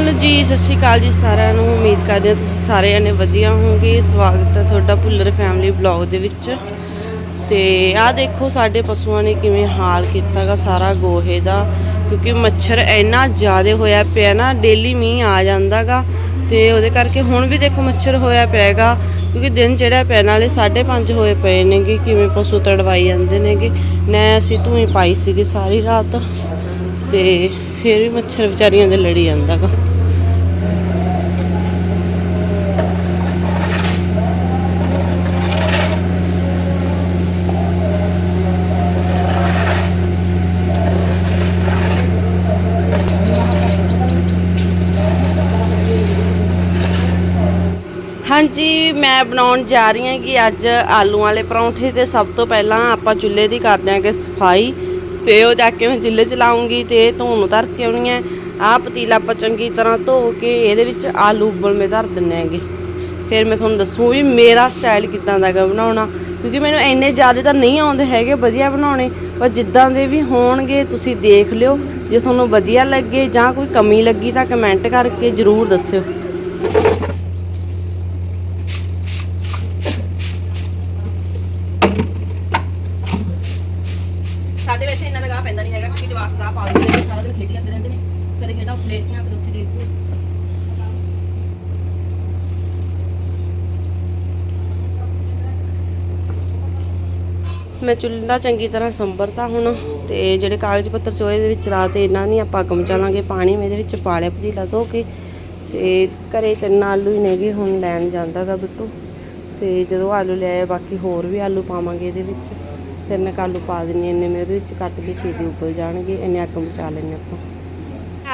Hello ਜੀ, ਸਤਿ ਸ਼੍ਰੀ ਅਕਾਲ ਜੀ ਸਾਰਿਆਂ ਨੂੰ। ਉਮੀਦ ਕਰਦੇ ਹਾਂ ਤੁਸੀਂ ਸਾਰੇ ਜਣੇ ਵਧੀਆ ਹੋਵੋਗੇ। ਸਵਾਗਤ ਹੈ ਤੁਹਾਡਾ ਭੁੱਲਰ ਫੈਮਿਲੀ ਬਲੌਗ ਦੇ ਵਿੱਚ। ਤੇ ਆਹ ਦੇਖੋ ਸਾਡੇ ਪਸ਼ੂਆਂ ਨੇ ਕਿਵੇਂ ਹਾਲ ਕੀਤਾਗਾ ਸਾਰਾ ਗੋਹੇ ਦਾ। ਕਿਉਂਕਿ ਮੱਛਰ ਇੰਨਾ ਜ਼ਿਆਦਾ ਹੋਇਆ ਪਿਆ ਨਾ ਡੇਲੀ ਮੀਂਹ ਆ ਜਾਂਦਾਗਾ। ਤੇ ਉਹਦੇ ਕਰਕੇ ਹੁਣ ਵੀ ਦੇਖੋ ਮੱਛਰ ਹੋਇਆ ਪਿਆਗਾ। ਕਿਉਂਕਿ ਦਿਨ ਚੜਿਆ ਪਿਆ, ਨਾਲੇ 5:30 ਹੋਏ ਪਏ ਨੇਗੇ, ਕਿਵੇਂ ਪਸ਼ੂ ਤੜਵਾਈ ਜਾਂਦੇ ਨੇਗੇ। ਨਾ ਅਸੀਂ ਧੂਈ ਪਾਈ ਸੀਗੀ ਸਾਰੀ ਰਾਤ। ਤੇ ਫਿਰ ਵੀ ਮੱਛਰ ਵਿਚਾਰੀਆਂ ਦੇ ਲੜੀ ਜਾਂਦਾਗਾ। ਜੀ, ਮੈਂ ਬਣਾਉਣ ਜਾ ਰਹੀ ਹਾਂ ਕਿ ਅੱਜ ਆਲੂ ਵਾਲੇ ਪਰੌਂਠੇ ਤੇ ਸਭ ਤੋਂ ਪਹਿਲਾਂ ਆਪਾਂ ਚੁੱਲ੍ਹੇ ਦੀ ਕਰ ਦਿਆਂਗੇ ਸਫ਼ਾਈ। ਤੇ ਉਹ ਜਾ ਕੇ ਮੈਂ ਚੁੱਲ੍ਹੇ ਚਲਾਉਂਗੀ ਤੇ ਧੋਣ ਧਰ ਕੇ ਆਉਣੀ ਹੈ। ਆਹ ਪਤੀਲਾ ਆਪਾਂ ਚੰਗੀ ਤਰ੍ਹਾਂ ਧੋ ਕੇ ਇਹਦੇ ਵਿੱਚ ਆਲੂ ਉਬਲਵੇਂ ਧਰ ਦਿੰਨੇ ਆਂਗੇ ਫਿਰ ਮੈਂ ਤੁਹਾਨੂੰ ਦੱਸੂ ਵੀ ਮੇਰਾ ਸਟਾਈਲ ਕਿਦਾਂ ਦਾ ਹੈਗਾ ਬਣਾਉਣਾ। ਕਿਉਂਕਿ ਮੈਨੂੰ ਇੰਨੇ ਜ਼ਿਆਦਾ ਤਾਂ ਨਹੀਂ ਆਉਂਦੇ ਹੈਗੇ ਵਧੀਆ ਬਣਾਉਣੇ, ਪਰ ਜਿੱਦਾਂ ਦੇ ਵੀ ਹੋਣਗੇ ਤੁਸੀਂ ਦੇਖ ਲਿਓ। ਜੇ ਤੁਹਾਨੂੰ ਵਧੀਆ ਲੱਗੇ ਜਾਂ ਕੋਈ ਕਮੀ ਲੱਗੀ ਤਾਂ ਕਮੈਂਟ ਕਰਕੇ ਜ਼ਰੂਰ ਦੱਸਿਓ ਸਾਡੇ ਵੈਸੇ ਇੰਨਾ ਲਗਾ ਪੈਂਦਾ ਨਹੀਂ ਹੈਗਾ ਕਿਉਂਕਿ ਜਵਾਕ ਦਾ ਪਾ ਦਿੰਦੇ ਨੇ ਸਾਰਾ ਦਿਨ ਖੇਡੀ ਜਾਂਦੇ ਰਹਿੰਦੇ ਨੇ ਕਦੇ ਖੇਡਾਂ ਉੱਥੇ ਦੇਖਦੀਆਂ ਕਦੇ ਉੱਥੇ ਦੇਖਦੀਆਂ ਮੈਂ ਚੁੱਲ੍ਹਾ ਚੰਗੀ ਤਰ੍ਹਾਂ ਸੰਭਰਤਾ ਹੁਣ ਤੇ ਜਿਹੜੇ ਕਾਗਜ਼ ਪੱਤਰ ਸੀ ਉਹਦੇ ਵਿੱਚ ਲਾ ਤੇ ਇਹਨਾਂ ਨਹੀਂ ਆਪਾਂ ਅੱਗ ਮਚਾਲਾਂਗੇ ਪਾਣੀ ਮੈਂ ਇਹਦੇ ਵਿੱਚ ਪਾ ਲਿਆ, ਪਤੀਲਾ ਧੋ ਕੇ। ਤੇ ਘਰੇ ਤਿੰਨ ਆਲੂ ਹੀ ਨੇਗੇ ਹੁਣ ਲੈਣ ਜਾਂਦਾਗਾ ਬਿੱਟੂ। ਤੇ ਜਦੋਂ ਆਲੂ ਲਿਆਏ ਬਾਕੀ ਹੋਰ ਵੀ ਆਲੂ ਪਾਵਾਂਗੇ ਇਹਦੇ ਵਿੱਚ। ਤਿੰਨ ਕੁ ਆਲੂ ਪਾ ਦਿੰਨੀ ਇੰਨੇ ਮੈਂ ਉਹਦੇ ਵਿੱਚ ਕੱਟ ਕੇ ਛੇਤੀ ਉੱਬਲ ਜਾਣਗੇ, ਇੰਨੇ ਅੱਗ ਮਚਾ ਲੈਣੇ ਆਪਾਂ।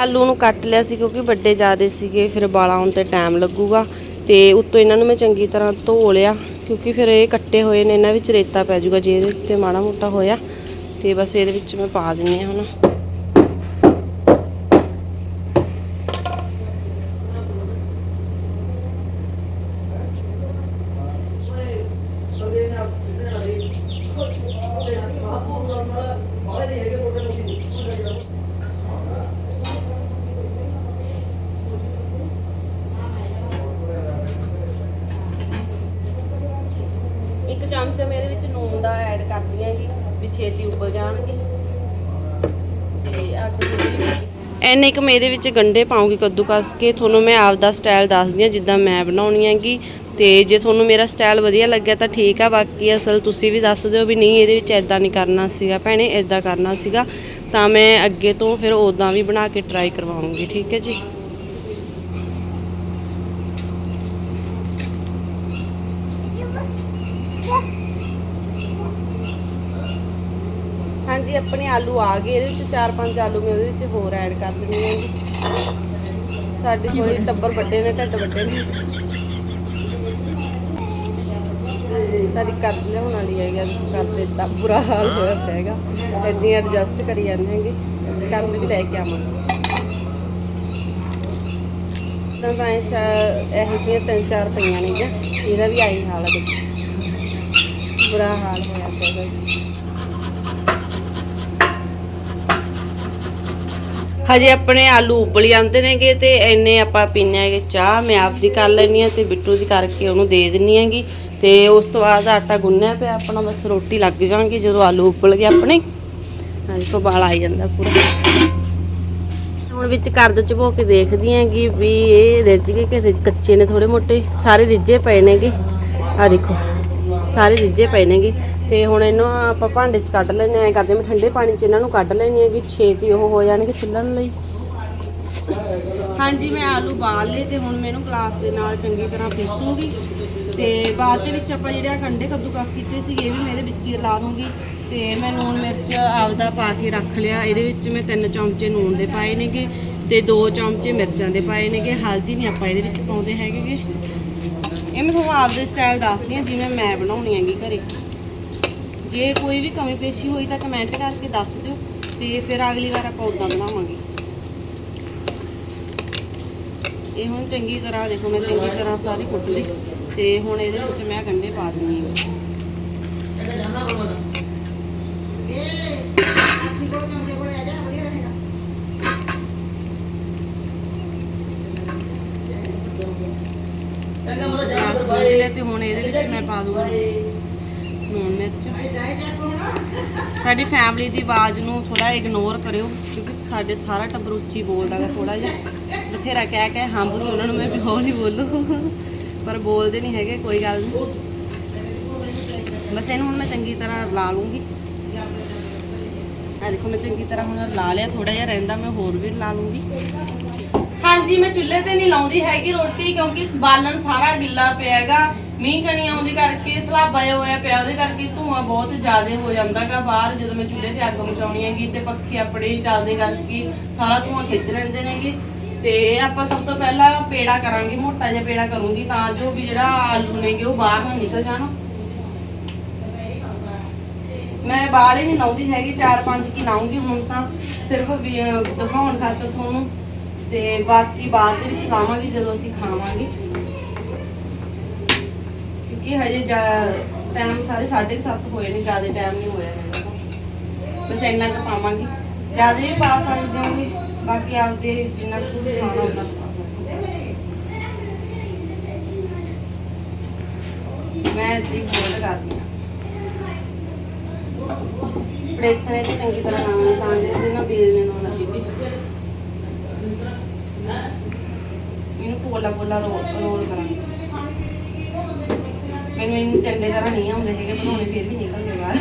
ਆਲੂ ਨੂੰ ਕੱਟ ਲਿਆ ਸੀ ਕਿਉਂਕਿ ਵੱਡੇ ਜ਼ਿਆਦੇ ਸੀਗੇ, ਫਿਰ ਬਾਲਾ ਆਉਣ ਤੇ ਟਾਈਮ ਲੱਗੂਗਾ। ਤੇ ਉੱਤੋਂ ਇਹਨਾਂ ਨੂੰ ਮੈਂ ਚੰਗੀ ਤਰ੍ਹਾਂ ਧੋ ਲਿਆ। ਕਿਉਂਕਿ ਫਿਰ ਇਹ ਕੱਟੇ ਹੋਏ ਨੇ, ਇਹਨਾਂ ਵਿੱਚ ਰੇਤਾ ਪੈ ਜਾਊਗਾ ਜੇ ਇਹਦੇ ਉੱਤੇ ਮਾੜਾ ਮੋਟਾ ਹੋਇਆ ਤੇ ਬਸ ਇਹਦੇ ਵਿੱਚ ਮੈਂ ਪਾ ਦਿੰਨੀ ਹਾਂ ਹੁਣ। ਇੱਕ ਚਮਚਾ ਵਿੱਚ ਨੂਨ ਦਾ ਐਡ ਕਰਦੀ ਹੈਗੀ ਵੀ ਛੇਤੀ ਉੱਬਲ ਜਾਣਗੇ। ਤੇ ਅੱਗ ਥੋੜੀ ਐਨੇ ਇੱਕ ਮੇਰੇ ਵਿੱਚ ਗੰਡੇ ਪਾਉਂਗੀ ਕੱਦੂ ਕੱਸ ਕੇ, ਤੁਹਾਨੂੰ ਮੈਂ ਆਪਦਾ ਸਟਾਈਲ ਦੱਸਦੀ ਹਾਂ, ਜਿੱਦਾਂ ਮੈਂ ਬਣਾਉਣੀ ਹੈਗੀ। ਤੇ ਜੇ ਤੁਹਾਨੂੰ ਮੇਰਾ ਸਟਾਈਲ ਵਧੀਆ ਲੱਗਿਆ ਤਾਂ ਠੀਕ ਆ, ਬਾਕੀ ਅਸਲ ਤੁਸੀਂ ਵੀ ਦੱਸ ਦਿਓ ਵੀ ਨਹੀਂ, ਇਹਦੇ ਵਿੱਚ ਐਦਾਂ ਨਹੀਂ ਕਰਨਾ ਸੀਗਾ ਭੈਣੇ ਐਦਾਂ ਕਰਨਾ ਸੀਗਾ। ਤਾਂ ਮੈਂ ਅੱਗੇ ਤੋਂ ਫਿਰ ਉਦਾਂ ਵੀ ਬਣਾ ਕੇ ਟਰਾਈ ਕਰਵਾਉਂਗੀ, ਠੀਕ ਹੈ ਜੀ? ਹਾਂਜੀ ਆਪਣੇ ਆਲੂ ਆ ਗਏ ਇਹਦੇ ਵਿੱਚ ਚਾਰ ਪੰਜ ਆਲੂ ਮੈਂ ਉਹਦੇ ਵਿੱਚ ਹੋਰ ਐਡ ਕਰ ਦਿੰਦੀ ਹਾਂ ਜੀ। ਸਾਡੇ ਥੋੜੀ ਟੱਬਰ ਵੱਡੇ ਨੇ ਢੱਡ ਵੱਡੇ ਨੇ। ਸਾਡੀ ਕਰ ਲਿਆਉਣ ਵਾਲੀ ਹੈਗੀ ਕਰ ਦਿੱਤਾ ਬੁਰਾ ਹਾਲ ਹੋਇਆ ਪਿਆ ਹੈਗਾ। ਏਦਾਂ ਐਡਜਸਟ ਕਰੀ ਜਾਂਦੇ ਹੈਗੇ। ਕਰਨ ਵੀ ਲੈ ਕੇ ਆਵਾਂਗੇ। ਤਾਂ ਤਾਂ ਇਹ ਚਾ- ਇਹੋ ਜਿਹੀਆਂ ਤਿੰਨ ਚਾਰ ਪਈਆਂ ਨੇ ਜਾਂ ਇਹਦਾ ਵੀ ਆਈ ਹਾਲ ਹੈ ਬੁਰਾ ਹਾਲ ਹੋਇਆ ਪਿਆ ਹੈਗਾ ਜੀ ਹਜੇ ਆਪਣੇ ਆਲੂ ਉਬਲ ਜਾਂਦੇ ਨੇਗੇ ਤੇ ਇੰਨੇ ਆਪਾਂ ਪੀਨੇ ਹੈਗੇ ਚਾਹ, ਮੈਂ ਆਪ ਆਪਦੀ ਕਰ ਲੈਣੀ ਆ ਤੇ ਬਿੱਟੂ ਦੀ ਕਰਕੇ ਉਹਨੂੰ ਦੇ ਦਿੰਨੀ ਹੈਗੀ। ਤੇ ਉਸ ਤੋਂ ਬਾਅਦ ਆਟਾ ਗੁੰਨਿਆ ਪਿਆ, ਆਪਣਾ ਬਸ ਰੋਟੀ ਲੱਗ ਜਾਣਗੀ ਜਦੋਂ ਆਲੂ ਉਬਲ ਗਏ ਆਪਣੇ। ਹਾਂ ਦੇਖੋ ਬਾਲ ਆਈ ਜਾਂਦਾ ਪੂਰਾ। ਹੁਣ ਵਿੱਚ ਕਰਦ ਚਬੋ ਕੇ ਦੇਖਦੀ ਹੈਗੀ ਵੀ ਇਹ ਰਿੱਝ ਗਏ ਕਿ ਕੱਚੇ ਨੇ ਥੋੜੇ ਮੋਟੇ, ਸਾਰੇ ਰਿੱਝੇ ਪਏ ਨੇਗੇ। ਆ ਦੇਖੋ। ਸਾਰੇ ਰਿੱਝੇ ਪਏ ਨੇਗੇ। ਤੇ ਹੁਣ ਇਹਨੂੰ ਆਪਾਂ ਭਾਂਡੇ 'ਚ ਕੱਢ ਲੈਣੇ ਆ ਕਰਦੇ ਮੈਂ ਠੰਡੇ ਪਾਣੀ 'ਚ ਇਹਨਾਂ ਨੂੰ ਕੱਢ ਲੈਣੀ ਹੈਗੀ ਛੇਤੀ ਉਹ ਹੋ ਜਾਣਗੇ ਛਿੱਲਣ ਲਈ। ਹਾਂਜੀ, ਮੈਂ ਆਲੂ ਬਾਲ ਲਏ ਤੇ ਹੁਣ ਮੈਨੂੰ ਗਲਾਸ ਦੇ ਨਾਲ ਚੰਗੀ ਤਰ੍ਹਾਂ ਪੀਸੂਗੀ। ਤੇ ਬਾਅਦ ਦੇ ਵਿੱਚ ਆਪਾਂ ਜਿਹੜੇ ਆ ਕੰਡੇ ਕੱਦੂਕਸ ਕੀਤੇ ਸੀ ਇਹ ਵੀ ਮੇਰੇ ਵਿੱਚ ਹੀ ਲਾ ਦੂੰਗੀ। ਤੇ ਮੈਂ ਨੂਨ ਮਿਰਚ ਆਪਦਾ ਪਾ ਕੇ ਰੱਖ ਲਿਆ। ਇਹਦੇ ਵਿੱਚ ਮੈਂ ਤਿੰਨ ਚਮਚੇ ਨੂਨ ਦੇ ਪਾਏ ਨੇਗੇ ਤੇ ਦੋ ਚਮਚੇ ਮਿਰਚਾਂ ਦੇ ਪਾਏ ਨੇਗੇ। ਹਲਦੀ ਨਹੀਂ ਆਪਾਂ ਇਹਦੇ ਵਿੱਚ ਪਾਉਂਦੇ ਹੈਗੇਗੇ ਇਹ ਮੈਂ ਤੁਹਾਨੂੰ ਆਪਦੇ ਸਟਾਈਲ ਦੱਸਦੀ ਹਾਂ, ਜਿਵੇਂ ਮੈਂ ਬਣਾਉਣੀ ਹੈਗੀ ਘਰੇ। ਜੇ ਕੋਈ ਵੀ ਕਮੀ ਪੇਸ਼ੀ ਹੋਈ ਤਾਂ ਕਮੈਂਟ ਕਰਕੇ ਦੱਸ ਦਿਓ, ਤੇ ਫਿਰ ਅਗਲੀ ਵਾਰ ਆਪਾਂ ਉਦਾਂ ਬਣਾਵਾਂਗੇ। ਇਹ ਹੁਣ ਚੰਗੀ ਤਰ੍ਹਾਂ, ਦੇਖੋ ਮੈਂ ਚੰਗੀ ਤਰ੍ਹਾਂ ਸਾਰੀ ਕੁੱਟ ਲਈ, ਤੇ ਹੁਣ ਇਹਦੇ ਵਿੱਚ ਮੈਂ ਗੰਢੇ ਪਾ ਦਿੰਨੀ ਹਾਂ। ਪਿਆਜ਼ ਭੁੰਨ ਲਿਆ ਤੇ ਹੁਣ ਇਹਦੇ ਵਿੱਚ ਮੈਂ ਪਾ ਦੂੰਗਾ। ਲੂਣ ਮਿਰਚ। ਸਾਡੀ ਫੈਮਿਲੀ ਦੀ ਆਵਾਜ਼ ਨੂੰ ਥੋੜਾ ਇਗਨੋਰ ਕਰਿਓ, ਕਿਉਂਕਿ ਸਾਡੇ ਸਾਰਾ ਟੱਬਰ ਉੱਚੀ ਬੋਲਦਾ ਗਾ ਥੋੜਾ ਜਿਹਾ। ਬਥੇਰਾ ਕਹਿ ਕੇ ਹੰਬ ਉਹਨਾਂ ਨੂੰ, ਮੈਂ ਵੀ ਹੋ ਨਹੀਂ ਬੋਲੋ। ਪਰ ਬੋਲਦੇ ਨਹੀਂ ਹੈਗੇ, ਕੋਈ ਗੱਲ ਨਹੀਂ। ਬਸ ਇਹਨੂੰ ਹੁਣ ਮੈਂ ਚੰਗੀ ਤਰ੍ਹਾਂ ਰਲਾ ਲੂੰਗੀ। ਆ ਦੇਖੋ, ਮੈਂ ਚੰਗੀ ਤਰ੍ਹਾਂ ਹੁਣ ਰਲਾ ਲਿਆ ਥੋੜਾ ਜਿਹਾ ਰਹਿੰਦਾ, ਮੈਂ ਹੋਰ ਵੀ ਰਲਾ ਲੂੰਗੀ। ਹਾਂਜੀ, ਮੈਂ ਚੁੱਲ੍ਹੇ ਤੇ ਨਹੀਂ ਲਾਉਂਦੀ ਹੈਗੀ ਰੋਟੀ ਕਿਉਂਕਿ ਬਾਲਣ ਸਾਰਾ ਗਿੱਲਾ ਪਿਆ ਹੈਗਾ ਮੀਂਹ ਕਣੀ ਆਉਂਦੀ ਕਰਕੇ, ਸਲਾਬਾ ਜਿਹਾ ਹੋਇਆ ਪਿਆ, ਉਹਦੇ ਕਰਕੇ ਧੂਆਂ ਬਹੁਤ ਜ਼ਿਆਦਾ ਹੋ ਜਾਂਦਾਗਾ ਬਾਹਰ, ਜਦੋਂ ਮੈਂ ਚੁੱਲ੍ਹੇ ਤੇ ਅੱਗ ਮਚਾਉਣੀ ਹੈਗੀ ਤੇ ਪੱਖੇ ਆਪਣੇ ਹੀ ਚੱਲਦੇ ਕਰਕੇ ਸਾਰਾ ਧੂਆਂ ਖਿੱਚ ਲੈਂਦੇ ਨੇਗੇ। ਤੇ ਆਪਾਂ ਸਭ ਤੋਂ ਪਹਿਲਾਂ ਪੇੜਾ ਕਰਾਂਗੇ, ਮੋਟਾ ਜਿਹਾ ਪੇੜਾ ਕਰੂੰਗੀ ਤਾਂ ਜੋ ਵੀ ਜਿਹੜਾ ਆਲੂ ਨੇਗੇ ਉਹ ਬਾਹਰ ਨਾ ਨਿਕਲ ਜਾਣ। ਮੈਂ ਬਾਹਰ ਹੀ ਨਹੀਂ ਲਾਉਂਦੀ ਹੈਗੀ, ਚਾਰ ਪੰਜ ਕੀ ਲਾਉਂਗੀ ਹੁਣ ਤਾਂ। ਸਿਰਫ ਦਿਖਾਉਣ ਖਾਤਰ ਤੁਹਾਨੂੰ। ਤੇ ਬਾਕੀ ਬਾਅਦ ਦੇ ਵਿੱਚ ਲਾਵਾਂਗੇ, ਜਦੋਂ ਅਸੀਂ ਖਾਵਾਂਗੇ। ਕਿਉਂਕਿ ਹਜੇ ਟਾਈਮ ਸਾਰੇ 7:30 ਹੋਏ ਨਹੀਂ ਜ਼ਿਆਦਾ ਟਾਈਮ ਨਹੀਂ ਹੋਇਆ ਹੈਗਾ। ਬਸ ਇੰਨਾ ਕੁ ਪਾਵਾਂਗੇ। ਜ਼ਿਆਦਾ ਵੀ ਪਾ ਸਕਦੇ ਹੋਗੇ, ਬਾਕੀ ਆਪਦੇ ਜਿੰਨਾ ਕੁ ਖਾਣਾ ਉਹਨਾਂ ਮੈਂ ਇੱਥੇ ਬੋਲ ਕਰਦੀ ਹਾਂ। ਪ੍ਰੇਥਨੇ ਤੇ ਚੰਗੀ ਤਰ੍ਹਾਂ ਲਾਉਣਾ ਤਾਂ ਜੋ ਇਹਦੇ ਬੇਲ ਨੇ ਲਾਉਣਾ ਚਾਹੀਦੀ ਇਹਨੂੰ ਪੋਲਾ ਪੋਲਾ ਰੋਲ ਰੋਲ ਕਰਾਂਗੇ ਮੈਨੂੰ ਇਹਨੂੰ ਚੰਗੇ ਤਰ੍ਹਾਂ ਨਹੀਂ ਆਉਂਦੇ ਹੈਗੇ, ਬਣਾਉਣੇ ਫਿਰ ਵੀ ਨਿਕਲਦੇ ਬਾਹਰ।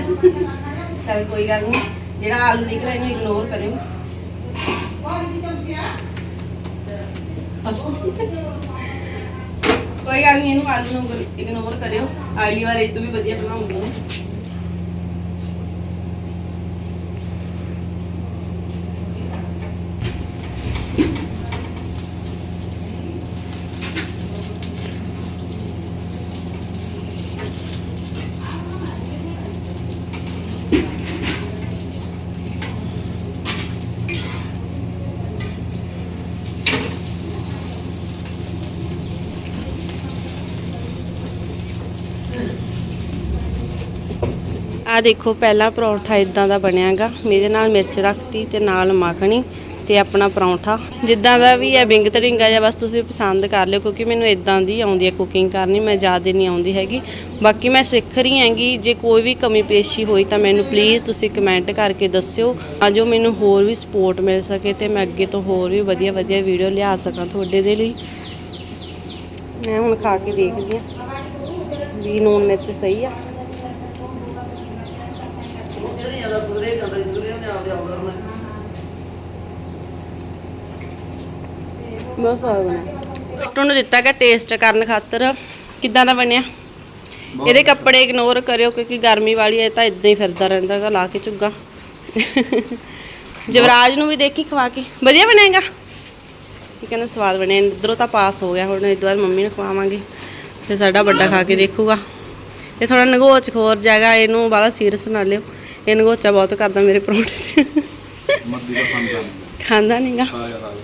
ਚਲ ਕੋਈ ਗੱਲ ਨਹੀਂ ਜਿਹੜਾ ਆਲੂ ਨਿਕਲਿਆ ਇਹਨੂੰ ਇਗਨੋਰ ਕਰਿਓ। ਕੋਈ ਗੱਲ ਨਹੀਂ ਇਹਨੂੰ ਆਲੂ ਨੂੰ ਇਗਨੋਰ ਕਰਿਓ। ਅਗਲੀ ਵਾਰ ਇਹ ਤੋਂ ਵੀ ਵਧੀਆ ਬਣਾਉਂਗੀ ਆ ਦੇਖੋ, ਪਹਿਲਾ ਪਰੌਂਠਾ ਇਦਾਂ ਦਾ ਬਣਿਆਗਾ। ਮੇਰੇ ਨਾਲ ਮਿਰਚ ਰੱਖਤੀ ਤੇ ਨਾਲ ਮੱਖਣੀ ਤੇ ਆਪਣਾ ਪਰੌਂਠਾ। ਜਿੱਦਾਂ ਦਾ ਵੀ ਹੈ ਵਿੰਗ ਤੜਿੰਗਾ ਜਾਂ ਬਸ ਤੁਸੀਂ ਪਸੰਦ ਕਰ ਲਿਓ, ਕਿਉਂਕਿ ਮੈਨੂੰ ਇਦਾਂ ਦੀ ਆਉਂਦੀ ਹੈ ਕੁਕਿੰਗ ਕਰਨੀ, ਮੈਂ ਜ਼ਿਆਦਾ ਨਹੀਂ ਆਉਂਦੀ ਹੈਗੀ। ਬਾਕੀ ਮੈਂ ਸਿੱਖ ਰਹੀ ਹੈਗੀ, ਜੇ ਕੋਈ ਵੀ ਕਮੀ ਪੇਸ਼ੀ ਹੋਈ ਤਾਂ ਮੈਨੂੰ ਪਲੀਜ਼ ਤੁਸੀਂ ਕਮੈਂਟ ਕਰਕੇ ਦੱਸਿਓ। ਤਾਂ ਜੋ ਮੈਨੂੰ ਹੋਰ ਵੀ ਸਪੋਰਟ ਮਿਲ ਸਕੇ ਤੇ ਮੈਂ ਅੱਗੇ ਤੋਂ ਹੋਰ ਵੀ ਵਧੀਆ ਵਧੀਆ ਵੀਡੀਓ ਲਿਆ ਸਕਾਂ ਤੁਹਾਡੇ ਦੇ ਲਈ। ਮੈਂ ਹੁਣ ਖਾ ਕੇ ਦੇਖਦੀ ਹਾਂ ਵੀ ਨੂਨ ਮਿਰਚ ਸਹੀ ਆ। ਬਹੁਤ ਸਵਾਦ ਬਣਿਆ ਬਿੱਟੂ ਨੂੰ ਦਿੱਤਾ ਗਿਆ ਟੇਸਟ ਕਰਨ ਖਾਤਰ। ਕਿੱਦਾਂ ਦਾ ਬਣਿਆ? ਇਹਦੇ ਕੱਪੜੇ ਇਗਨੋਰ ਕਰਿਓ ਕਿਉਂਕਿ ਗਰਮੀ ਵਾਲੀ ਹੈ ਤਾਂ ਇਦਾਂ ਹੀ ਫਿਰਦਾ ਰਹਿੰਦਾ ਗਾ ਲਾ ਕੇ ਝੁੱਗਾ ਜਵਰਾਜ ਨੂੰ ਵੀ ਦੇਖੀ ਖਵਾ ਕੇ। ਵਧੀਆ ਬਣੇਗਾ? ਇਹ ਕਹਿੰਦਾ ਸਵਾਦ ਬਣਿਆ ਇਧਰੋਂ ਤਾਂ ਪਾਸ ਹੋ ਗਿਆ ਹੁਣ ਇਦੋਂ ਬਾਅਦ ਮੰਮੀ ਨੂੰ ਖਵਾਵਾਂਗੇ ਤੇ ਸਾਡਾ ਵੱਡਾ ਖਾ ਕੇ ਦੇਖੂਗਾ। ਇਹ ਥੋੜਾ ਨਗੋਚ ਖੋਰ ਜਾਗਾ ਇਹਨੂੰ ਬਾਲਾ ਸੀਰੀਅਸ ਨਾ ਲਿਓ। ਇਹ ਨਗੋਚਾ ਬਹੁਤ ਕਰਦਾ ਮੇਰੇ ਪਰੌਂਠੇ 'ਚ। ਮੱਦੀ ਦਾ ਖਾਂਦਾ ਖਾਂਦਾ ਨਹੀਂਗਾ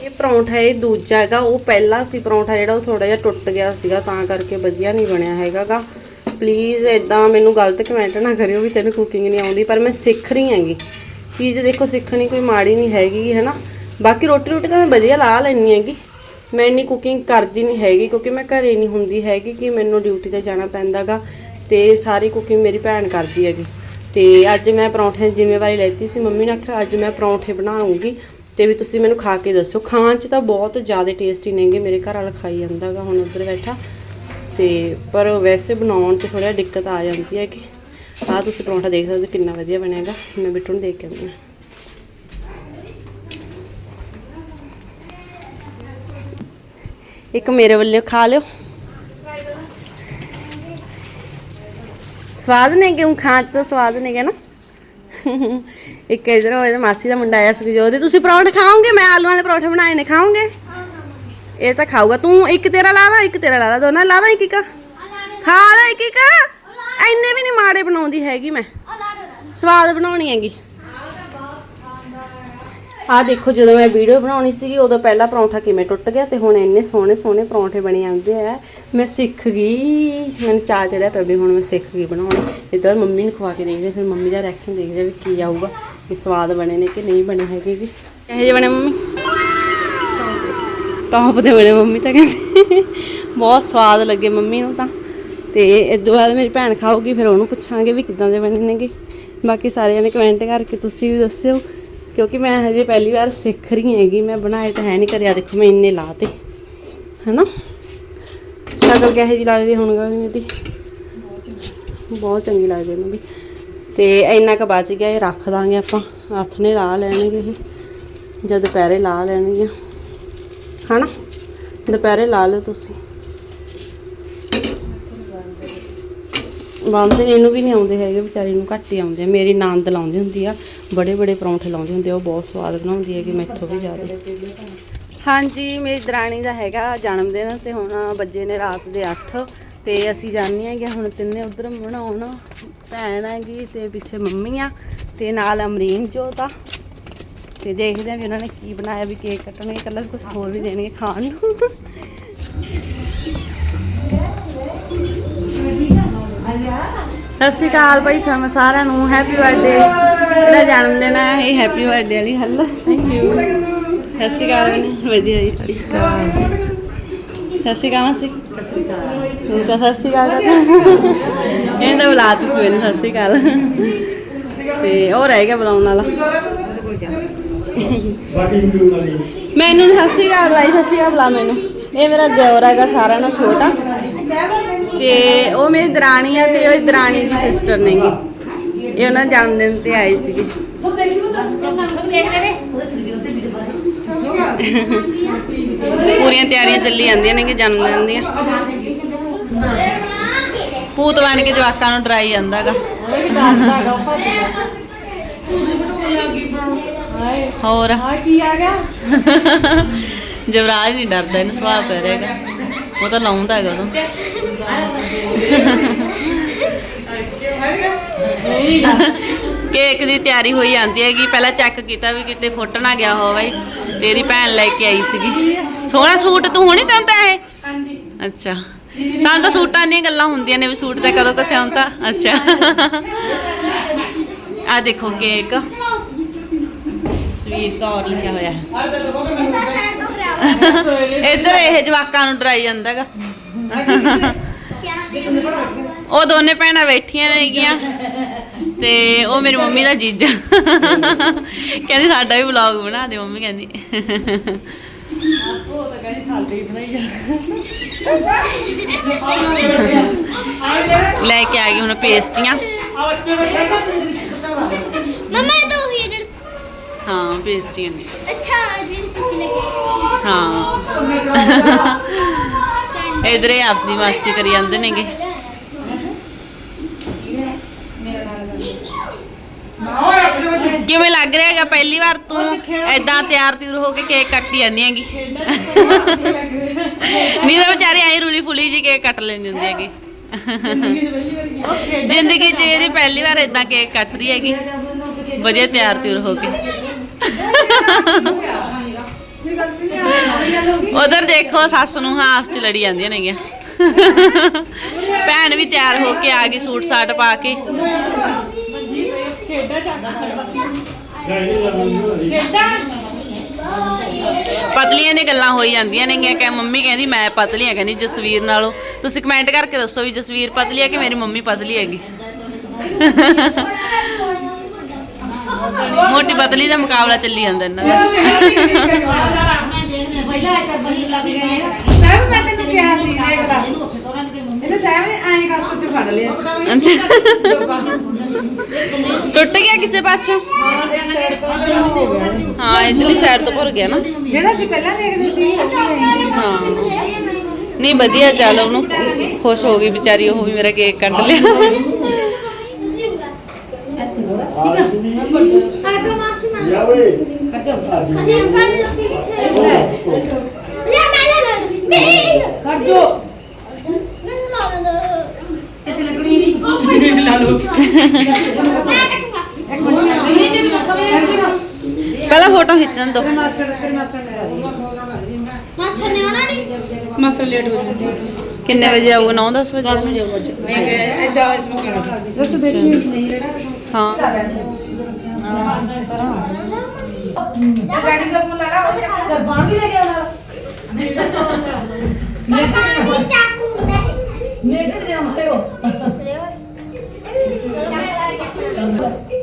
ਇਹ ਪਰੌਂਠਾ ਇਹ ਦੂਜਾ ਹੈਗਾ ਉਹ ਪਹਿਲਾ ਸੀ ਪਰੌਂਠਾ ਜਿਹੜਾ ਉਹ ਥੋੜਾ ਜਿਹਾ ਟੁੱਟ ਗਿਆ ਸੀਗਾ ਤਾਂ ਕਰਕੇ ਵਧੀਆ ਨਹੀਂ ਬਣਿਆ ਹੈਗਾਗਾ। ਪਲੀਜ਼ ਇਦਾਂ ਮੈਨੂੰ ਗਲਤ ਕਮੈਂਟ ਨਾ ਕਰਿਓ ਵੀ ਤੈਨੂੰ ਕੁਕਿੰਗ ਨਹੀਂ ਆਉਂਦੀ ਪਰ ਮੈਂ ਸਿੱਖ ਰਹੀ ਹੈਗੀ। ਚੀਜ਼ ਦੇਖੋ ਸਿੱਖਣੀ ਕੋਈ ਮਾੜੀ ਨਹੀਂ ਹੈਗੀ ਹੈ ਨਾ ਬਾਕੀ ਰੋਟੀ ਰੋਟੀ ਤਾਂ ਮੈਂ ਵਧੀਆ ਲਾ ਲੈਣੀ ਹੈਗੀ। ਮੈਂ ਇੰਨੀ ਕੁਕਿੰਗ ਕਰਦੀ ਨਹੀਂ ਹੈਗੀ ਕਿਉਂਕਿ ਮੈਂ ਘਰੇ ਨਹੀਂ ਹੁੰਦੀ ਹੈਗੀ ਕਿ ਮੈਨੂੰ ਡਿਊਟੀ ਤੇ ਜਾਣਾ ਪੈਂਦਾਗਾ ਤੇ ਸਾਰੀ ਕੁਕਿੰਗ ਮੇਰੀ ਭੈਣ ਕਰਦੀ ਹੈਗੀ। ਤੇ ਅੱਜ ਮੈਂ ਪਰੌਂਠੇ ਦੀ ਜ਼ਿੰਮੇਵਾਰੀ ਲੈਤੀ ਸੀ। ਮੰਮੀ ਨੇ ਆਖਿਆ, ਅੱਜ ਮੈਂ ਪਰੌਂਠੇ ਬਣਾਉਂਗੀ ਤੇ ਵੀ ਤੁਸੀਂ ਮੈਨੂੰ ਖਾ ਕੇ ਦੱਸੋ। ਖਾਣ 'ਚ ਤਾਂ ਬਹੁਤ ਜ਼ਿਆਦਾ ਟੇਸਟੀ ਨੇਗੇ। ਮੇਰੇ ਘਰ ਵਾਲਾ ਖਾਈ ਜਾਂਦਾਗਾ ਹੁਣ ਉੱਧਰ ਬੈਠਾ। ਤੇ ਪਰ ਵੈਸੇ ਬਣਾਉਣ 'ਚ ਥੋੜਾ ਦਿੱਕਤ ਆ ਜਾਂਦੀ ਹੈ ਕਿ ਆਹ ਤੁਸੀਂ ਪਰੌਂਠਾ ਦੇਖ ਸਕਦੇ ਹੋ ਕਿੰਨਾ ਵਧੀਆ ਬਣੇਗਾ। ਮੈਂ ਬਿੱਟੂ ਨੂੰ ਦੇਖ ਕੇ ਆਉਂਦੀ ਹਾਂ। ਇੱਕ ਮੇਰੇ ਵੱਲੋਂ ਖਾ ਲਿਓ। ਸਵਾਦ ਨੇ ਕਿਉਂ? ਖਾਣ ਚ ਤਾਂ ਸਵਾਦ ਨੇਗੇ ਨਾ। ਇੱਕ ਇਧਰ ਹੋਏ ਮਾਸੀ ਦਾ ਮੁੰਡਾ ਆਇਆ ਸੁਖਜੋਤ ਤੁਸੀਂ ਪਰੌਂਠੇ ਖਾਓਗੇ? ਮੈਂ ਆਲੂਆਂ ਦੇ ਪਰੌਂਠੇ ਬਣਾਏ ਨੇ, ਖਾਓਗੇ? ਇਹ ਤਾਂ ਖਾਊਗਾ। ਤੂੰ ਇੱਕ ਤੇਰਾ ਲਾ ਲਾ, ਇੱਕ ਤੇਰਾ ਲਾ ਲਾ। ਦੋਨਾਂ ਲਾ ਲਾ ਇੱਕ ਇੱਕ। ਖਾ ਲਾ ਇੱਕ ਇੱਕ। ਐਨੇ ਵੀ ਨਹੀਂ ਮਾੜੇ ਬਣਾਉਂਦੀ ਹੈਗੀ ਮੈਂ। ਸਵਾਦ ਬਣਾਉਣੀ ਹੈਗੀ। ਆਹ ਦੇਖੋ ਜਦੋਂ ਮੈਂ ਵੀਡੀਓ ਬਣਾਉਣੀ ਸੀਗੀ, ਉਦੋਂ ਪਹਿਲਾ ਪਰੌਂਠਾ ਕਿਵੇਂ ਟੁੱਟ ਗਿਆ ਤੇ ਹੁਣ ਇੰਨੇ ਸੋਹਣੇ ਸੋਹਣੇ ਪਰੌਂਠੇ ਬਣੇ ਆਉਂਦੇ ਆ। ਮੈਂ ਸਿੱਖ ਗਈ। ਮੈਨੂੰ ਚਾਹ ਚੜਿਆ ਪਿਆ ਵੀ ਹੁਣ ਮੈਂ ਸਿੱਖ ਗਈ ਬਣਾਉਣੇ। ਇਧਰ ਮੰਮੀ ਨੂੰ ਖਵਾ ਕੇ ਦੇਖਦੇ ਫਿਰ ਮੰਮੀ ਦਾ ਰਿਐਕਸ਼ਨ ਦੇਖਦੇ ਵੀ ਕੀ ਆਊਗਾ, ਵੀ ਸਵਾਦ ਬਣੇ ਨੇ ਕਿ ਨਹੀਂ ਬਣੇ ਹੈਗੇ ਜੀ ਇਹੋ ਜਿਹੇ ਬਣੇ ਮੰਮੀ? ਟੌਪ ਦੇ ਬਣੇ ਮੰਮੀ ਤਾਂ ਕਹਿੰਦੇ। ਬਹੁਤ ਸਵਾਦ ਲੱਗੇ ਮੰਮੀ ਨੂੰ ਤਾਂ। ਤੇ ਇਸ ਤੋਂ ਬਾਅਦ ਮੇਰੀ ਭੈਣ ਖਾਊਗੀ, ਫਿਰ ਉਹਨੂੰ ਪੁੱਛਾਂਗੇ ਵੀ ਕਿੱਦਾਂ ਦੇ ਬਣੇ ਨੇਗੇ। ਬਾਕੀ ਸਾਰਿਆਂ ਨੇ ਕਮੈਂਟ ਕਰਕੇ ਤੁਸੀਂ ਵੀ ਦੱਸਿਓ। ਕਿਉਂਕਿ ਮੈਂ ਹਜੇ ਪਹਿਲੀ ਵਾਰ ਸਿੱਖ ਰਹੀ ਹੈਗੀ, ਮੈਂ ਬਣਾਏ ਤਾਂ ਹੈ ਨਹੀਂ ਕਰਿਆ ਦੇਖੋ, ਮੈਂ ਇੰਨੇ ਲਾਤੇ, ਹੈਨਾ? ਸ਼ਕਲ ਕਿਹੋ ਜਿਹੀ ਲੱਗਦੀ ਹੁਣ ਗਾ ਇਹਦੀ? ਬਹੁਤ ਚੰਗੀ ਲੱਗਦੀ ਇਹਨੂੰ ਵੀ। ਤੇ ਇੰਨਾ ਕੁ ਬਚ ਗਿਆ, ਇਹ ਰੱਖ ਦਾਂਗੇ ਆਪਾਂ। ਹੱਥ ਨੇ ਲਾ ਲੈਣਗੇ ਇਹ। ਜਦ ਦੁਪਹਿਰੇ ਲਾ ਲੈਣਗੇ ਹਨਾ? ਦੁਪਹਿਰੇ ਲਾ ਲਓ ਤੁਸੀਂ। ਬੰਦੇ ਨੇ, ਇਹਨੂੰ ਵੀ ਨਹੀਂ ਆਉਂਦੇ ਹੈਗੇ, ਵਿਚਾਰੀ ਨੂੰ ਘੱਟ ਹੀ ਆਉਂਦੇ ਆ। ਮੇਰੀ ਨੰਦ ਲਾਉਂਦੀ ਹੁੰਦੀ ਆ, ਬੜੇ ਬੜੇ ਪਰੌਂਠੇ ਲਾਉਂਦੀ ਹੁੰਦੀ ਆ, ਉਹ ਬਹੁਤ ਸਵਾਦ ਬਣਾਉਂਦੀ ਹੈ ਕਿ ਮੈਥੋਂ ਵੀ ਜ਼ਿਆਦਾ। ਹਾਂਜੀ, ਮੇਰੀ ਦਰਾਣੀ ਦਾ ਹੈਗਾ ਜਨਮ ਦਿਨ ਤੇ ਹੁਣ ਵੱਜੇ ਨੇ ਰਾਤ ਦੇ 8 ਤੇ ਅਸੀਂ ਜਾਣੀ ਹੈਗੇ ਹੁਣ ਤਿੰਨੇ ਉਧਰ ਬਣਾਉਣ ਭੈਣ ਹੈਗੀ ਤੇ ਪਿੱਛੇ ਮੰਮੀ ਆ, ਤੇ ਨਾਲ ਅਮਰੀਨ ਜੋਤ ਆ ਤੇ ਦੇਖਦੇ ਆ ਵੀ ਉਹਨਾਂ ਨੇ ਕੀ ਬਣਾਇਆ, ਵੀ ਕੇਕ ਕੱਟਣਗੇ ਕੱਲ੍ਹ ਕੁਝ ਹੋਰ ਵੀ ਦੇਣਗੇ ਖਾਣ ਨੂੰ। ਸਤਿ ਸ਼੍ਰੀ ਅਕਾਲ ਭਾਈ ਸਮ ਸਾਰਿਆਂ ਨੂੰ ਹੈਪੀ ਬਰਥਡੇ ਤੇਰਾ ਜਨਮ ਦਿਨ ਹੈ ਇਹ ਹੈਪੀ ਬਰਥਡੇ ਵਾਲੀ ਹੱਲ ਥੈਂਕ ਯੂ ਸਤਿ ਸ਼੍ਰੀ ਅਕਾਲ ਵਧੀਆ ਜੀ। ਸਤਿ ਸ਼੍ਰੀ ਅਕਾਲ। ਸਤਿ ਸ਼੍ਰੀ ਅਕਾਲ ਸਤਿ ਸ਼੍ਰੀ ਅਕਾਲ। ਸਤਿ ਸ਼੍ਰੀ ਅਕਾਲ ਕਰਦਾ ਇਹਨੇ ਬੁਲਾਤੀ ਸੀ ਮੈਨੂੰ ਸਤਿ ਸ਼੍ਰੀ ਅਕਾਲ। ਤੇ ਉਹ ਰਹਿ ਗਿਆ ਬੁਲਾਉਣ ਵਾਲਾ। ਮੈਨੂੰ ਸਤਿ ਸ਼੍ਰੀ ਅਕਾਲ ਬੁਲਾਈ ਸਤਿ ਸ਼੍ਰੀ ਅਕਾਲ ਬੁਲਾ ਮੈਨੂੰ। ਇਹ ਮੇਰਾ ਦਿਓਰ ਹੈਗਾ ਸਾਰਿਆਂ ਨਾਲੋਂ ਛੋਟਾ। ਤੇ ਉਹ ਮੇਰੀ ਦਰਾਣੀ ਆ ਤੇ ਉਹ ਦਰਾਣੀ ਦੀ ਸਿਸਟਰ ਨੇਗੀ। ਇਹ ਉਹਨਾਂ ਜਨਮ ਦਿਨ ਤੇ ਆਏ ਸੀਗੇ। ਪੂਰੀਆਂ ਤਿਆਰੀਆਂ ਚੱਲੀ ਜਾਂਦੀਆਂ ਨੇ ਕਿ ਜਨਮ ਦਿਨ ਦੀਆਂ। ਭੂਤ ਬਣ ਕੇ ਜਵਾਕਾਂ ਨੂੰ ਡਰਾਈ ਜਾਂਦਾਗਾ। ਹੋਰ? ਕੀ ਆ ਗਿਆ? ਜਵਰਾਜ ਨਹੀਂ ਡਰਦਾ ਇਹਨੂੰ ਸਵਾਲ ਕਰੇਗਾ ਉਹ ਤਾਂ ਲਾਉਂਦਾ ਹੈਗਾ ਉਹਨੂੰ ਕੇਕ ਦੀ ਤਿਆਰੀ ਹੋਈ ਜਾਂਦੀ ਹੈਗੀ। ਪਹਿਲਾਂ ਚੈੱਕ ਕੀਤਾ ਵੀ ਕਿਤੇ ਫੁੱਟ ਨਾ ਗਿਆ ਹੋਵੇ ਤੇਰੀ ਭੈਣ ਲੈ ਕੇ ਆਈ ਸੀਗੀ। ਸੋਹਣਾ ਸੂਟ ਤੂੰ ਹੁਣੀ ਸਿਉਂਤਾ ਇਹ? ਹਾਂਜੀ। ਅੱਛਾ। ਸਾਨੂੰ ਤਾਂ ਸੂਟਾਂ ਦੀਆਂ ਗੱਲਾਂ ਹੁੰਦੀਆਂ ਨੇ ਵੀ ਸੂਟ ਤਾਂ ਕਦੋਂ ਕੋ ਸਿਉਂਤਾ ਅੱਛਾ। ਆ ਦੇਖੋ ਕੇਕ। ਕੌਰ ਲਿਖਿਆ ਹੋਇਆ। ਹੈ ਇੱਧਰ ਇਹ ਜਵਾਕਾਂ ਨੂੰ ਡਰਾਈ ਜਾਂਦਾਗਾ। ਉਹ ਦੋਨੇ ਭੈਣਾਂ ਬੈਠੀਆਂ ਨੇਗੀਆਂ ਤੇ ਉਹ ਮੇਰੀ ਮੰਮੀ ਦਾ ਜੀਜਾ। ਕਹਿੰਦੀ ਸਾਡਾ ਵੀ ਵਲੌਗ ਬਣਾ ਦੇ ਮੰਮੀ ਕਹਿੰਦੀ। ਉਹ ਤਾਂ ਕਹਿੰਦੀ ਸਾਡੇ ਹੀ ਬਣਾਈ ਜਾ ਲੈ ਕੇ ਆ ਗਈ ਹੁਣ ਪੇਸਟੀਆਂ। ਮਮਾ ਹੈ ਪੇਸਟੀਆਂ ਨੇ। ਅੱਛਾ ਲੱਗੇ ਹਾਂ। ਇਧਰ ਆਪਦੀ ਮਸਤੀ ਕਰੀ ਜਾਂਦੇ ਨੇਗੇ। ਕਿਵੇਂ ਲੱਗ ਰਿਹਾ ਹੈਗਾ ਪਹਿਲੀ ਵਾਰ ਤੂੰ ਐਦਾਂ ਤਿਆਰ ਤਿਉਰ ਹੋ ਕੇ ਕੇਕ ਕੱਟੀ ਜਾਂਦੀ ਹੈਗੀ? ਨਹੀਂ ਤਾਂ ਵਿਚਾਰੇ ਐਂ ਰੁਲੀ ਫੁਲੀ ਜੀ ਕੇਕ ਕੱਟ ਲੈਂਦੀ ਹੁੰਦੀ ਹੈਗੀ। ਜ਼ਿੰਦਗੀ 'ਚ ਇਹਦੀ ਪਹਿਲੀ ਵਾਰ ਐਦਾਂ ਕੇਕ ਕੱਟ ਰਹੀ ਹੈਗੀ। ਵਧੀਆ ਤਿਆਰ ਤਿਉਰ ਹੋ ਕੇ। ਉਧਰ ਦੇਖੋ ਸੱਸ ਨੂੰ ਹਾਂ ਆਪਸ ਚ ਲੜੀ ਜਾਂਦੀਆਂ ਨੇਗੀਆਂ। ਭੈਣ ਵੀ ਤਿਆਰ ਹੋ ਕੇ ਆ ਗਈ ਸੂਟ ਸਾਟ ਪਾ ਕੇ। ਪਤਲੀਆਂ ਦੀ ਗੱਲਾਂ ਹੋਈ ਜਾਂਦੀਆਂ ਨੇਗੀਆਂ ਕਿ ਮੰਮੀ ਕਹਿੰਦੀ ਮੈਂ ਪਤਲੀ ਆ ਕਹਿੰਦੀ ਜਸਵੀਰ ਨਾਲੋਂ। ਤੁਸੀਂ ਕਮੈਂਟ ਕਰਕੇ ਦੱਸੋ ਵੀ ਜਸਵੀਰ ਪਤਲੀ ਆ ਕਿ ਮੇਰੀ ਮੰਮੀ ਪਤਲੀ ਹੈਗੀ? ਮੋਟੀ ਪਤਲੀ ਦਾ ਮੁਕਾਬਲਾ ਚੱਲੀ ਜਾਂਦਾ ਇਹਨਾਂ ਦਾ ਸਾਹਿਬ ਮੈਂ ਤੈਨੂੰ ਕਿਹਾ ਸੀ ਦੇਖਦਾ ਇਹਨੇ ਸਾਹਿਬ ਨੇ ਐਂ ਕਾਸੋ ਚ ਫੜ ਲਿਆ ਟੁੱਟ ਗਿਆ ਕਿਸੇ ਪਾਸੋਂ? ਹਾਂ ਇਧਰਲੀ ਸਾਈਡ ਤੋਂ ਭਰ ਗਿਆ ਨਾ। ਜਿਹੜਾ ਅਸੀਂ ਪਹਿਲਾਂ ਦੇਖਦੇ ਸੀ ਉਹ ਵੀ। ਹਾਂ। ਨਹੀਂ ਵਧੀਆ ਚੱਲ ਉਹਨੂੰ। ਖੁਸ਼ ਹੋ ਗਈ ਵਿਚਾਰੀ ਉਹ ਵੀ ਮੇਰਾ ਕੇਕ ਕੱਢ ਲਿਆ। ਜਾ ਕਰ ਦੋ ਮੈਨੂੰ ਲਾ ਲੈਂਦਾ ਇੱਥੇ ਲੱਕੜੀ ਨਹੀਂ ਲਾ ਲਓ। ਪਹਿਲਾਂ ਫੋਟੋ ਖਿੱਚਣ ਦੋ। ਮਾਸਟਰ ਨੇ ਨੇ ਆਉਣਾ ਨਹੀਂ ਲੇਟ ਹੋ ਜਾਂਦਾ ਕਿੰਨੇ ਵਜੇ ਆਊਗਾ? 9 10 ਵਜੇ? 10 ਵਜੇ ਨਹੀਂ ਗਏ ਇਹ ਜਾ ਇਸ ਨੂੰ ਕਹਿਣਾ ਦੱਸੋ ਦੇਖੀ ਨਹੀਂ ਹਾਂ। ਗਾੜੀ ਦਾ ਫੋਨ ਲਾਣਾ ਉਹ ਗਰਬਾਨ ਵੀ ਲੈ ਗਿਆ ਨਾਲ ਪਾਣੀ ਚਾਕੂ ਨਹੀਂ। ਨੇਟਡ ਦੇ ਮਸਿਓ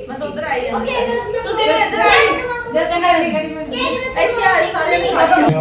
ਬਸ ਉਧਰ ਆਈ ਓਕੇ ਤੁਸੀਂ ਵੀ ਇੱਧਰ ਆਇਓ। ਜੈਸੇ ਮੈਂ ਖੜੀ ਇੱਥੇ ਆ ਸਾਰੇ ਹੈਪੀ ਬਰਥਡੇ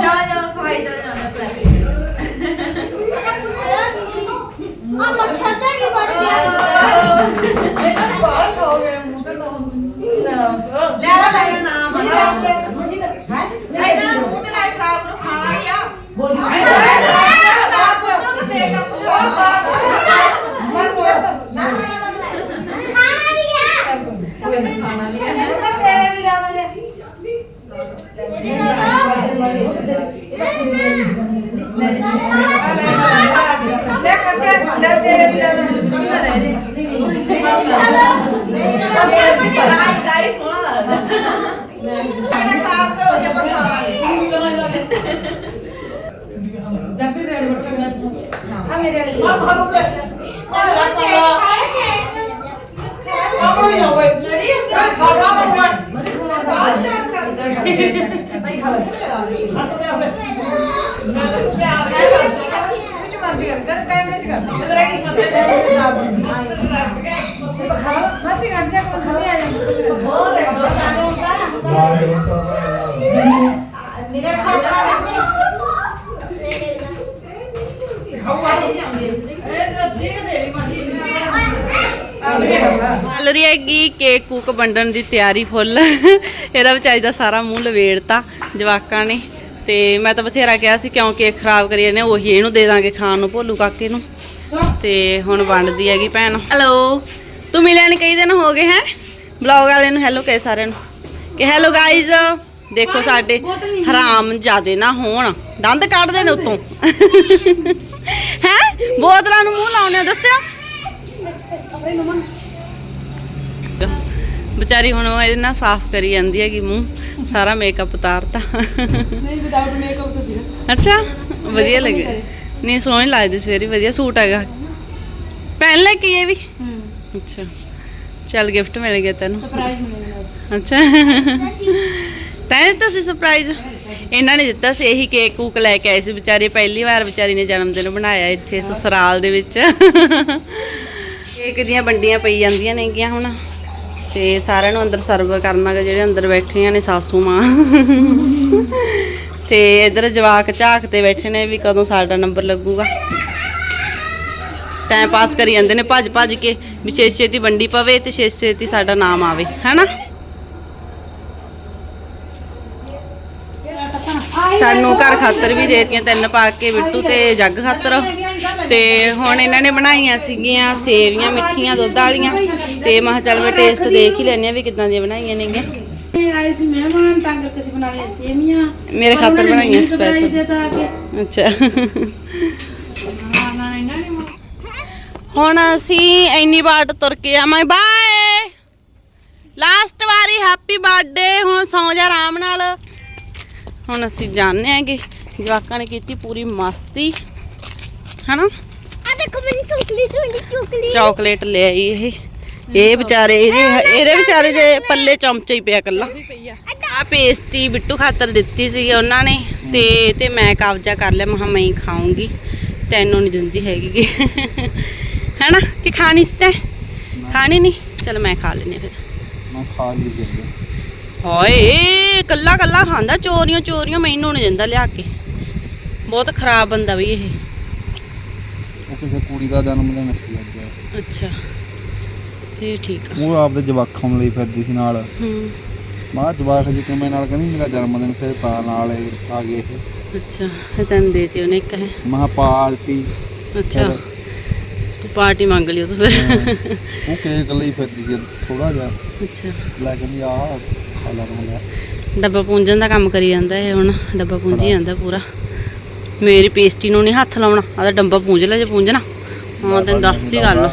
ਜਾ ਜਾ ਖਵਾਈ ਚਲੇ ਜਾਂਦਾ ਲਾ ਲੈ ਲਾ ਨਾਮ ਆ ਇਹਨਾਂ ਨੂੰ ਮੂੰਹ ਤੇ ਲਾਈ ਖਰਾਬ ਨੂੰ ਖਾਣਾ ਹੀ ਆ ਬੋਲ ਨਾ ਸੁਣੋ ਤੇ ਫੇਰ ਨਾ ਪੂਰਾ ਖਾਣਾ ਵੀ ਹੈ ਖਾਣਾ ਵੀ ਹੈ ਤੇਰੇ ਵੀ ਰਾਦਾ ਲੈ ਲੈ ਕੱਚਾ ਲੈ ਤੇਰੇ ਵੀ ਰਾਦਾ ਰਾਈ ਰਾਈ ਸੋਹਣਾ ਲੱਗਦਾ ਅਗਲਾ ਖਰਾਬ ਕਰੋ ਜੇ ਆਪਾਂ ਖਾ ਲਾਂਗੇ ਦਸਵੀਂ ਦੇ ਵਾਲੇ ਬੱਟਾ ਕਰਾ ਆ ਮੇਰੇ ਵਾਲੇ ਕੈਮਰੇ ਚ ਕਰ ਮਾਸੀ ਕੱਢ ਜਾ ਕੋ ਖਲੇ ਆ ਜਾ ਚੱਲ ਰਹੀ ਹੈਗੀ ਕੇਕ ਕੂਕ ਵੰਡਣ ਦੀ ਤਿਆਰੀ ਫੁੱਲ। ਇਹਦਾ ਵਿਚਾਰੀ ਦਾ ਸਾਰਾ ਮੂੰਹ ਲਵੇੜਤਾ ਜਵਾਕਾਂ ਨੇ। ਤੇ ਮੈਂ ਤਾਂ ਬਥੇਰਾ ਕਿਹਾ ਸੀ ਕਿਉਂ ਕੇਕ ਖਰਾਬ ਕਰੀ ਜਾਂਦੇ ਉਹੀ ਇਹਨੂੰ ਦੇ ਦਾਂਗੇ ਖਾਣ ਨੂੰ ਭੋਲੂ ਕਾਕੇ ਨੂੰ। ਤੇ ਹੁਣ ਵੰਡਦੀ ਹੈਗੀ ਭੈਣ। ਹੈਲੋ ਤੂੰ ਮਿਲਿਆ ਨੀ ਕਈ ਦਿਨ ਹੋ ਗਏ ਹੈ? ਬਲੌਗ ਵਾਲੇ ਨੂੰ ਹੈਲੋ ਕਹੇ ਸਾਰਿਆਂ ਨੂੰ। ਕਿ ਹੈਲੋ ਗਾਇਜ਼ ਦੇਖੋ ਸਾਡੇ ਹਰਾਮ ਜਿਆਦੇ ਨਾ ਹੋਣ। ਦੰਦ ਕੱਢਦੇ ਨੇ ਉਤੋਂ। ਹੈ? ਬੋਤਲਾਂ ਨੂੰ ਮੂੰਹ ਲਾਉਣੇ ਦੱਸਿਆ ਵਿਚਾਰੀ ਹੁਣ ਉਹ ਇਹਦੇ ਨਾਲ ਸਾਫ਼ ਕਰੀ ਜਾਂਦੀ ਹੈਗੀ ਮੂੰਹ ਸਾਰਾ ਮੇਕਅਪ ਉਤਾਰਤਾ। ਨਹੀਂ ਵਿਦਆਊਟ ਮੇਕਅਪ ਤਾਂ ਸੀਗਾ ਅੱਛਾ ਵਧੀਆ ਲੱਗਿਆ ਨਹੀਂ ਸੋਹਣੀ ਲੱਗਦੀ ਸਵੇਰੇ ਵਧੀਆ ਸੂਟ ਹੈਗਾ। ਪਹਿਨ ਲੈ ਕੇ ਇਹ ਵੀ? ਅੱਛਾ ਚੱਲ ਗਿਫਟ ਮਿਲ ਗਿਆ ਤੈਨੂੰ। ਸਰਪ੍ਰਾਈਜ਼ ਮਿਲਿਆ ਅੱਛਾ। ਤੈਨੂੰ ਸੀ ਸਰਪ੍ਰਾਈਜ਼ ਇਹਨਾਂ ਨੇ ਦਿੱਤਾ ਸੀ ਇਹੀ ਕੇਕ ਕੂਕ ਲੈ ਕੇ ਆਏ ਸੀ ਵਿਚਾਰੇ। ਪਹਿਲੀ ਵਾਰ ਵਿਚਾਰੀ ਨੇ ਜਨਮ ਦਿਨ ਬਣਾਇਆ ਇੱਥੇ ਸਸਰਾਲ ਦੇ ਵਿੱਚ। ਕੇਕ ਦੀਆਂ ਵੰਡੀਆਂ ਪਈ ਜਾਂਦੀਆਂ ਨੇਗੀਆਂ ਹੁਣ। ਤੇ ਸਾਰਿਆਂ ਨੂੰ ਅੰਦਰ ਸਰਵ ਕਰਨਾਗਾ ਜਿਹੜੇ ਅੰਦਰ ਬੈਠੀਆਂ ਨੇ ਸਾਸੂ ਮਾਂ। ਤੇ ਇਧਰ ਜਵਾਕ ਝਾਕ ਤੇ ਬੈਠੇ ਨੇ ਵੀ ਕਦੋਂ ਸਾਡਾ ਨੰਬਰ ਲੱਗੂਗਾ। ਟਾਈਮ ਪਾਸ ਕਰੀ ਜਾਂਦੇ ਨੇ ਭੱਜ ਭੱਜ ਕੇ ਵੀ ਛੇ ਛੇਤੀ ਵੰਡੀ ਪਵੇ ਤੇ ਛੇ ਛੇਤੀ ਸਾਡਾ ਨਾਮ ਆਵੇ, ਹੈਨਾ? ਸਾਨੂੰ ਘਰ ਖਾਤਰ ਵੀ ਦੇਤੀਆਂ ਤਿੰਨ ਪਾ ਕੇ ਬਿੱਟੂ ਤੇ ਜੱਗ ਖਾਤਰ। ਤੇ ਹੁਣ ਇਹਨਾਂ ਨੇ ਬਣਾਈਆਂ ਸੀਗੀਆਂ ਸੇਵੀਆਂ ਮਿੱਠੀਆਂ ਦੁੱਧ ਵਾਲੀਆਂ। ਤੇ ਮੈਂ ਚੱਲ ਮੈਂ ਟੇਸਟ ਦੇਖ ਹੀ ਲੈਣੀ ਆ ਵੀ ਕਿਦਾਂ ਦੀਆਂ ਬਣਾਈਆਂ ਨੇਗੀਆਂ। ਆਏ ਸੀ ਮਹਿਮਾਨ ਮੇਰੇ ਖਾਤਰ ਬਣਾਈਆਂ ਸਪੈਸ਼ਲ ਅੱਛਾ। ਹੁਣ ਅਸੀਂ ਇੰਨੀ ਬਾਟ ਤੁਰ ਕੇ ਆਵਾਂ ਬਾਏ ਲਾਸਟ ਵਾਰੀ ਹੈਪੀ ਬਰਥਡੇ ਹੁਣ ਸੌਂ ਜਾ ਆਰਾਮ ਨਾਲ। ਹੁਣ ਅਸੀਂ ਜਾਣਦੇ ਆਂਗੇ ਜਵਾਕਾਂ ਨੇ ਕੀਤੀ ਪੂਰੀ ਮਸਤੀ। ਹਨਾ? ਆ ਦੇਖੋ ਮੈਨੂੰ ਚੋਕਲੇਟ ਮਿਲੀ ਚੋਕਲੇਟ ਚਾਕਲੇਟ ਲੈ ਆਈ ਇਹ। ਇਹ ਵਿਚਾਰੇ ਇਹਦੇ ਇਹਦੇ ਵਿਚਾਰੇ ਦੇ ਪੱਲੇ ਚਮਚਾ ਹੀ ਪਿਆ ਕੱਲਾ ਆ। ਪੇਸਟੀ ਬਿੱਟੂ ਖਾਤਰ ਦਿੱਤੀ ਸੀ ਉਹਨਾਂ ਨੇ ਤੇ ਤੇ ਮੈਂ ਕਬਜ਼ਾ ਕਰ ਲਿਆ ਮਹਾ ਮੈਂ ਹੀ ਖਾਉਂਗੀ ਤੈਨੂੰ ਨਹੀਂ ਦਿੰਦੀ ਹੈਗੀ ਹੈਨਾ? ਕਿ ਖਾਣੀ ਸਤੇ ਖਾਣੀ ਨਹੀਂ? ਚਲ ਮੈਂ ਖਾ ਲੈਣੀ ਫਿਰ। ਮੈਂ ਖਾ ਲਈ ਜੀ ਹਾਏ ਕੱਲਾ ਕੱਲਾ ਖਾਂਦਾ ਚੋਰੀਆਂ ਚੋਰੀਆਂ ਮੈਨੂੰ ਨਹੀਂ ਦਿੰਦਾ ਲਿਆ ਕੇ। ਬਹੁਤ ਖਰਾਬ ਬੰਦਾ ਵੀ ਇਹ। ਉਹ ਕਿਸੇ ਕੁੜੀ ਦਾ ਜਨਮ ਦਿਨ ਸੀ ਅੱਜ। ਅੱਛਾ ਇਹ ਠੀਕ ਆ। ਉਹ ਆਪਦੇ ਜਵਾਕਾਂ ਨੂੰ ਲਈ ਫਿਰਦੀ ਸੀ ਨਾਲ। ਹੂੰ। ਮਾਂ ਜਵਾਕ ਜੀ ਕਿਵੇਂ ਨਾਲ ਕਹਿੰਦੀ ਮੇਰਾ ਜਨਮ ਦਿਨ ਫਿਰ ਤਾਂ ਨਾਲ ਇਹ ਆ ਗਏ ਇਹ। ਅੱਛਾ ਇਹ ਤੈਨੂੰ ਦੇਤੀ ਉਹਨੇ ਇੱਕ ਹੈ? ਮਹਾ ਪਾਲਤੀ ਅੱਛਾ ਪਾਰਟੀ ਮੰਗ ਲਈ ਉਹ ਤੋਂ ਫਿਰ। ਉਹ ਕੇਕ ਹੀ ਫਿਰਦੀ ਸੀ ਥੋੜਾ ਜਿਹਾ। ਅੱਛਾ। ਲੈ ਕਹਿੰਦੀ ਆ। ਡੱਬਾ ਪੂੰਝਣ ਦਾ ਕੰਮ ਕਰੀ ਜਾਂਦਾ ਇਹ ਹੁਣ ਡੱਬਾ ਪੂੰਝੀ ਜਾਂਦਾ ਪੂਰਾ। ਮੇਰੀ ਪੇਸਟੀ ਨੂੰ ਨਹੀਂ ਹੱਥ ਲਾਉਣਾ ਆਦਾ ਡੱਬਾ ਪੂੰਝ ਲੈ ਜੇ ਪੂੰਝਣਾ ਹਾਂ ਤੈਨੂੰ ਦੱਸਦੀ ਗੱਲ।